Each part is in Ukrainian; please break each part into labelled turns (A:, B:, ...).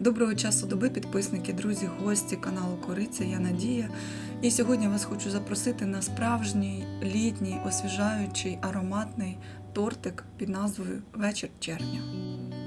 A: Доброго часу доби, підписники, друзі, гості каналу Кориця, я Надія. І сьогодні вас хочу запросити на справжній літній, освіжаючий, ароматний тортик під назвою Вечір червня.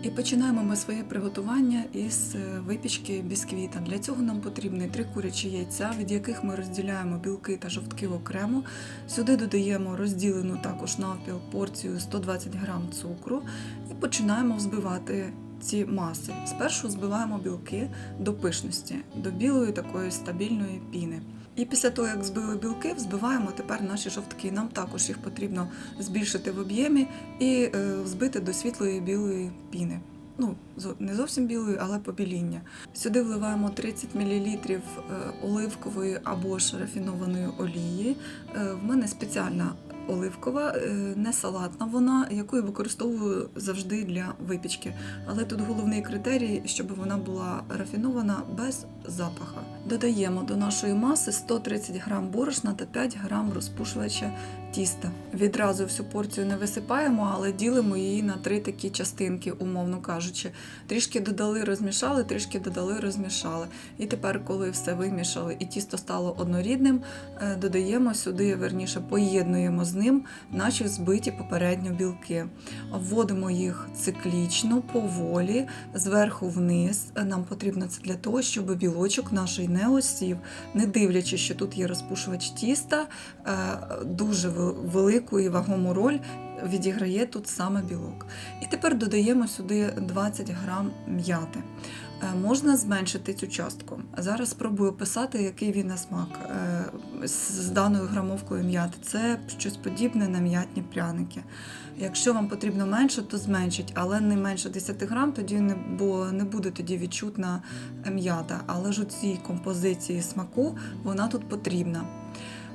A: І починаємо ми своє приготування із е, випічки бісквіта. Для цього нам потрібні три курячі яйця, від яких ми розділяємо білки та жовтки окремо. Сюди додаємо розділену також навпіл порцію 120 г цукру і починаємо взбивати ці маси. Спершу збиваємо білки до пишності, до білої такої стабільної піни. І після того, як збили білки, взбиваємо тепер наші жовтки. Нам також їх потрібно збільшити в об'ємі і е, взбити до світлої білої піни. Ну, не зовсім білої, але побіління. Сюди вливаємо 30 мл е, оливкової або ж рафінованої олії. Е, В мене спеціальна оливкова, е, не салатна вона, яку я використовую завжди для випічки. Але тут головний критерій, щоб вона була рафінована без запаха. Додаємо до нашої маси 130 г борошна та 5 г розпушувача тіста. Відразу всю порцію не висипаємо, але ділимо її на три такі частинки, умовно кажучи. Трішки додали, розмішали, трішки додали, розмішали. І тепер, коли все вимішали і тісто стало однорідним, е, додаємо сюди, верніше, поєднуємо з ним наші збиті попередньо білки. Вводимо їх циклічно, поволі, зверху вниз. Нам потрібно це для того, щоб білочок нашої не осів, не дивлячись, що тут є розпушувач тіста, е, дуже велику і вагому роль відіграє тут саме білок. І тепер додаємо сюди 20 грам м'яти. Е, Можна зменшити цю частку. Зараз спробую описати, який він на смак е, з даною грамовкою м'яти. Це щось подібне на м'ятні пряники. Якщо вам потрібно менше, то зменшіть, але не менше 10 грам, тоді не, бо не буде тоді відчутна м'ята. Але ж у цій композиції смаку вона тут потрібна.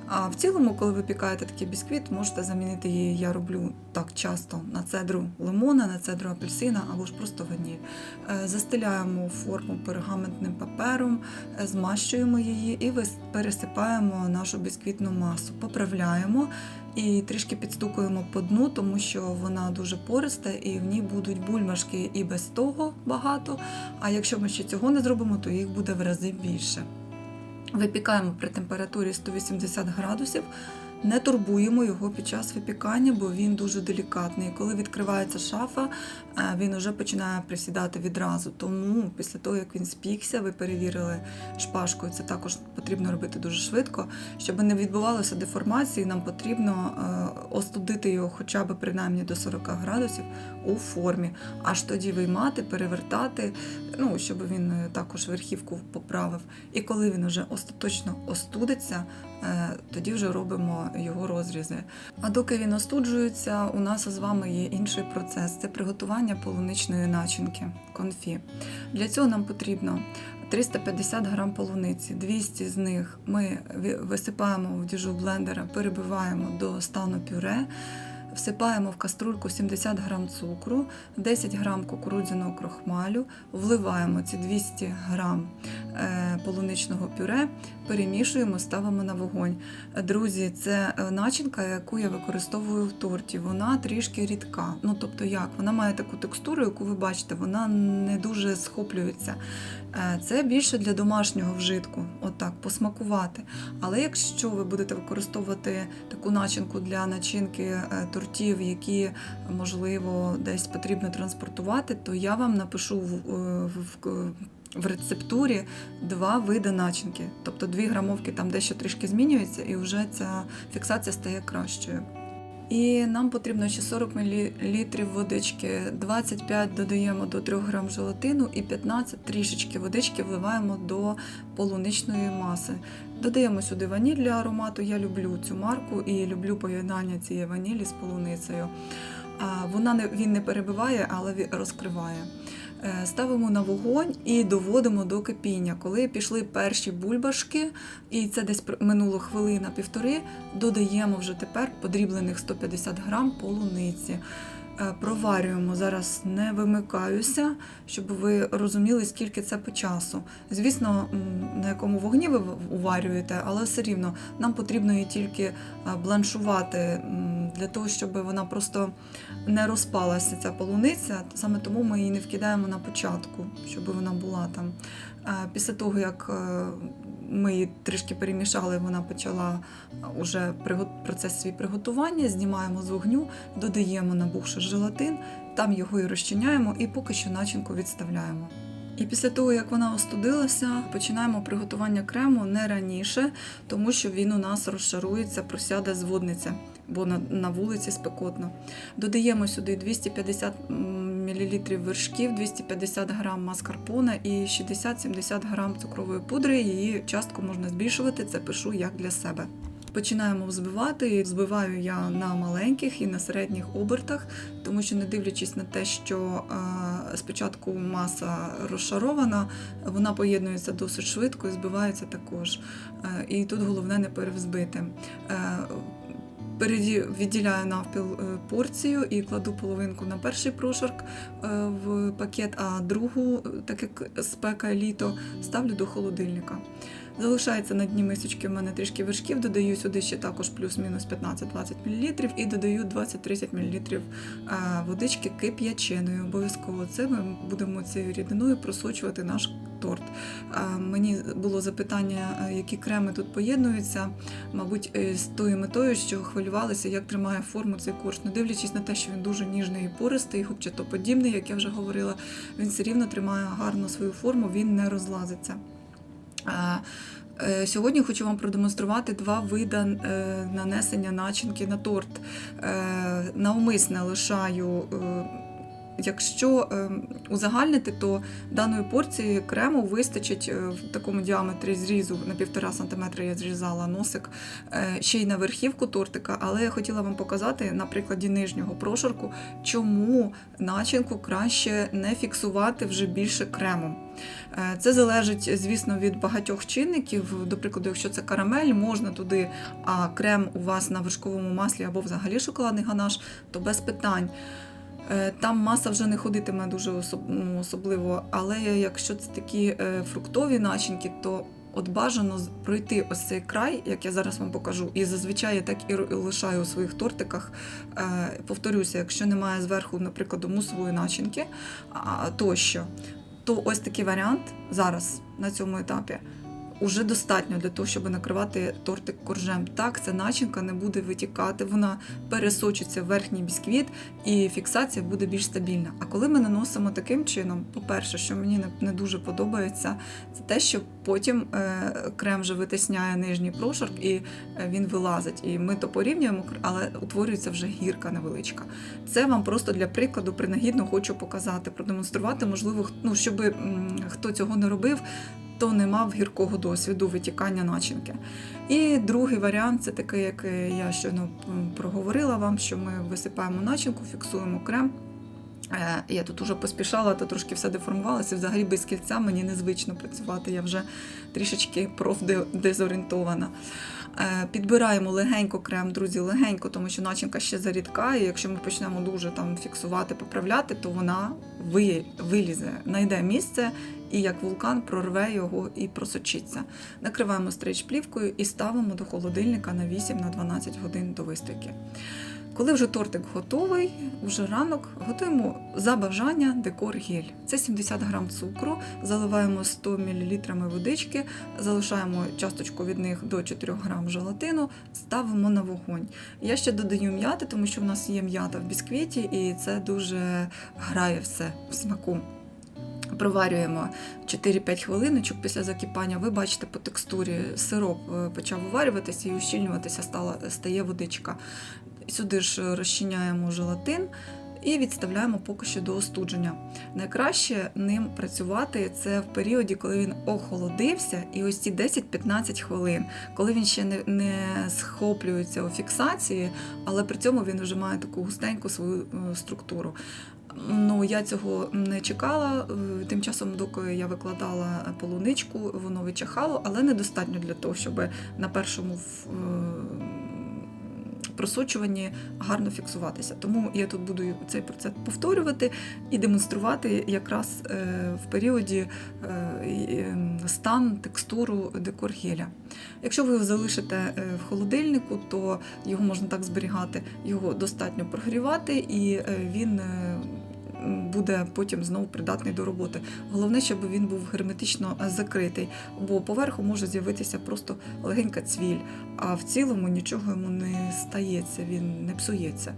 A: А в цілому, коли ви пікаєте такий бісквіт, можете замінити її, я роблю так часто на цедру лимона, на цедру апельсина або ж просто ваніль. Е, Застеляємо форму пергаментним папером, е, змащуємо її і пересипаємо нашу бісквітну масу, поправляємо і трішки підстукуємо по дну, тому що вона дуже пориста і в ній будуть бульбашки і без того багато. А якщо ми ще цього не зробимо, то їх буде в рази більше. Випікаємо при температурі 180 градусів. Не турбуємо його під час випікання, бо він дуже делікатний. Коли відкривається шафа, е, він вже починає присідати відразу. Тому після того, як він спікся, ви перевірили шпажкою, це також потрібно робити дуже швидко. Щоб не відбувалося деформації, нам потрібно е, остудити його хоча б принаймні до 40 градусів у формі. Аж тоді виймати, перевертати, ну, щоб він е, також верхівку поправив. І коли він вже остаточно остудиться, тоді вже робимо його розрізи. А доки він остуджується, у нас з вами є інший процес це приготування полуничної начинки конфі. Для цього нам потрібно 350 грам полуниці, 200 з них ми висипаємо в діжу блендера, перебиваємо до стану пюре. Всипаємо в каструльку 70 грам цукру, 10 грам кукурудзяного крохмалю, вливаємо ці 200 грам е, полуничного пюре, перемішуємо, ставимо на вогонь. Е, Друзі, це е, начинка, яку я використовую в торті. Вона трішки рідка. Ну тобто, як вона має таку текстуру, яку ви бачите, вона не дуже схоплюється. Е, Це більше для домашнього вжитку, отак, посмакувати. Але якщо ви будете використовувати таку начинку для начинки е, тортів, які можливо десь потрібно транспортувати, то я вам напишу в, е, в, рецептурі два види начинки. Тобто дві грамовки там дещо трішки змінюється, і вже ця фіксація стає кращою. І нам потрібно ще 40 мл водички, 25 додаємо до 3 грам желатину і 15 трішечки водички вливаємо до полуничної маси. Додаємо сюди ваніль для аромату. Я люблю цю марку і люблю поєднання цієї ванілі з полуницею. Вона не, він не перебиває, але розкриває. Е, Ставимо на вогонь і доводимо до кипіння. Коли пішли перші бульбашки, і це десь минуло хвилина півтори, додаємо вже тепер подріблених 150 грам полуниці. Е, Проварюємо зараз, не вимикаюся, щоб ви розуміли, скільки це по часу. Звісно, на якому вогні ви уварюєте, але все рівно нам потрібно її тільки е, бланшувати для того, щоб вона просто не розпалася ця полуниця. Саме тому ми її не вкидаємо на початку, щоб вона була там. Е, Після того, як ми її трішки перемішали, вона почала уже процес свій приготування, знімаємо з вогню, додаємо набухший желатин, там його і розчиняємо, і поки що начинку відставляємо. І після того, як вона остудилася, починаємо приготування крему не раніше, тому що він у нас розшарується, просяде зводниця, бо на, на вулиці спекотно. Додаємо сюди 250 мл вершків, 250 г маскарпоне і 60-70 г цукрової пудри. Її частку можна збільшувати, це пишу як для себе. Починаємо взбивати. Збиваю я на маленьких і на середніх обертах, тому що, не дивлячись на те, що е, спочатку маса розшарована, вона поєднується досить швидко і збивається також. Е, і тут головне не перевзбити. Відділяю навпіл е, порцію і кладу половинку на перший прошарк е, в пакет, а другу, е, так як спека літо, ставлю до холодильника. Залишається на дні мисочки в мене трішки вершків, додаю сюди ще також плюс-мінус 15-20 мл і додаю 20-30 мл водички кип'яченою. Обов'язково це ми будемо цією рідиною просочувати наш торт. Мені було запитання, які креми тут поєднуються, мабуть, е, з тою метою, що хвилювалися, як тримає форму цей корж. Не дивлячись на те, що він дуже ніжний і пористий, губчатоподібний, як я вже говорила, він все рівно тримає гарно свою форму, він не розлазиться. Е, Сьогодні хочу вам продемонструвати два види е, нанесення начинки на торт. Е, Навмисне лишаю. Якщо узагальнити, то даної порції крему вистачить в такому діаметрі зрізу на 1,5 см я зрізала носик ще й на верхівку тортика, але я хотіла вам показати на прикладі нижнього прошарку, чому начинку краще не фіксувати вже більше кремом. Це залежить, звісно, від багатьох чинників. До прикладу, якщо це карамель, можна туди, а крем у вас на вершковому маслі або взагалі шоколадний ганаш, то без питань. Там маса вже не ходитиме дуже ну, особливо, але якщо це такі фруктові начинки, то от бажано пройти ось цей край, як я зараз вам покажу, і зазвичай я так і лишаю у своїх тортиках. Повторюся, якщо немає зверху, наприклад, мусової начинки тощо, то ось такий варіант зараз на цьому етапі уже достатньо для того, щоб накривати тортик коржем. Так, ця начинка не буде витікати, вона пересочиться в верхній бісквіт і фіксація буде більш стабільна. А коли ми наносимо таким чином, по-перше, що мені не дуже подобається, це те, що потім е, крем вже витисняє нижній прошарк і е, він вилазить. І ми то порівнюємо, але утворюється вже гірка невеличка. Це вам просто для прикладу принагідно хочу показати, продемонструвати, можливо, ну, щоб хто цього не робив то не мав гіркого досвіду витікання начинки. І другий варіант це такий, як я щойно проговорила вам, що ми висипаємо начинку, фіксуємо крем. Е, я тут уже поспішала, то трошки все деформувалося. Взагалі без кільця мені незвично працювати, я вже трішечки профдезорієнтована. Е, підбираємо легенько крем, друзі, легенько, тому що начинка ще зарідка, і якщо ми почнемо дуже там фіксувати, поправляти, то вона вилізе, знайде місце і як вулкан прорве його і просочиться. Накриваємо стрейч плівкою і ставимо до холодильника на 8-12 годин до вистойки. Коли вже тортик готовий, вже ранок готуємо за бажання декор гель. Це 70 грам цукру, заливаємо 100 мл водички, залишаємо часточку від них до 4 грам желатину, ставимо на вогонь. Я ще додаю м'яти, тому що в нас є м'ята в бісквіті, і це дуже грає все в смаку. Проварюємо 4-5 хвилиночок після закипання. Ви бачите по текстурі сироп е, почав уварюватися і ущільнюватися стала, стає водичка. Сюди ж розчиняємо желатин і відставляємо поки що до остудження. Найкраще ним працювати це в періоді, коли він охолодився, і ось ці 10-15 хвилин, коли він ще не, не схоплюється у фіксації, але при цьому він вже має таку густеньку свою е, структуру. Ну, я цього не чекала. Е, тим часом, доки я викладала полуничку, воно вичахало, але недостатньо для того, щоб на першому просочуванні гарно фіксуватися. Тому я тут буду цей процес повторювати і демонструвати якраз е, в періоді е, стан, текстуру декор геля. Якщо ви його залишите е, в холодильнику, то його можна так зберігати, його достатньо прогрівати, і він буде потім знову придатний до роботи. Головне, щоб він був герметично е, закритий, бо поверху може з'явитися просто легенька цвіль, а в цілому нічого йому не стається, він не псується.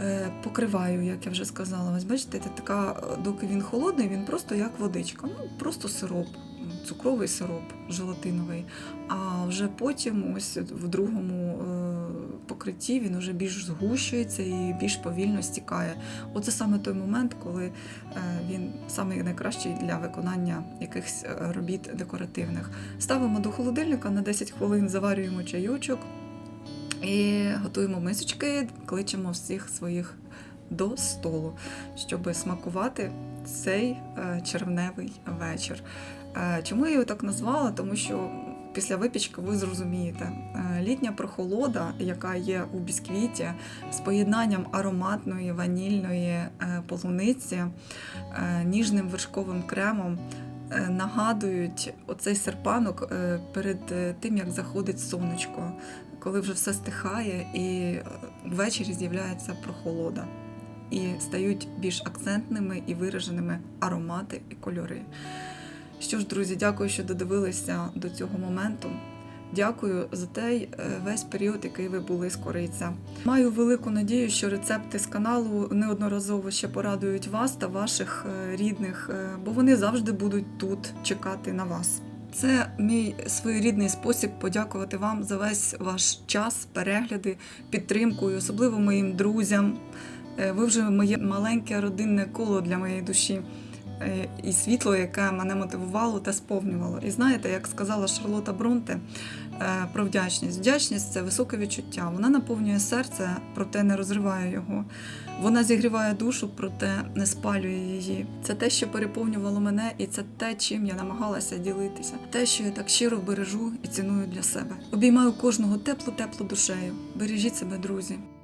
A: Е, Покриваю, як я вже сказала. Ось бачите, це така, е, доки він холодний, він просто як водичка. Ну, просто сироп, цукровий сироп желатиновий. А вже потім, ось в другому е, покритті, він вже більш згущується і більш повільно стікає. Оце саме той момент, коли е, він саме найкращий для виконання якихось е, робіт декоративних. Ставимо до холодильника на 10 хвилин, заварюємо чайочок. І готуємо мисочки, кличемо всіх своїх до столу, щоб смакувати цей червневий вечір. Е, Чому я його так назвала? Тому що після випічки ви зрозумієте, е, літня прохолода, яка є у бісквіті, з поєднанням ароматної ванільної е, полуниці, ніжним вершковим кремом. Нагадують оцей серпанок перед тим, як заходить сонечко, коли вже все стихає і ввечері з'являється прохолода. І стають більш акцентними і вираженими аромати і кольори. Що ж, друзі, дякую, що додивилися до цього моменту. Дякую за той е, весь період, який ви були з кориця. Маю велику надію, що рецепти з каналу неодноразово ще порадують вас та ваших е, рідних, е, бо вони завжди будуть тут чекати на вас. Це мій своєрідний спосіб подякувати вам за весь ваш час, перегляди, підтримку, і особливо моїм друзям. Ви вже моє маленьке родинне коло для моєї душі і світло, яке мене мотивувало та сповнювало. І знаєте, як сказала Шарлота Бронте е, про вдячність. Вдячність це високе відчуття. Вона наповнює серце, проте не розриває його. Вона зігріває душу, проте не спалює її. Це те, що переповнювало мене, і це те, чим я намагалася ділитися. Те, що я так щиро бережу і ціную для себе. Обіймаю кожного тепло-тепло душею. Бережіть себе, друзі.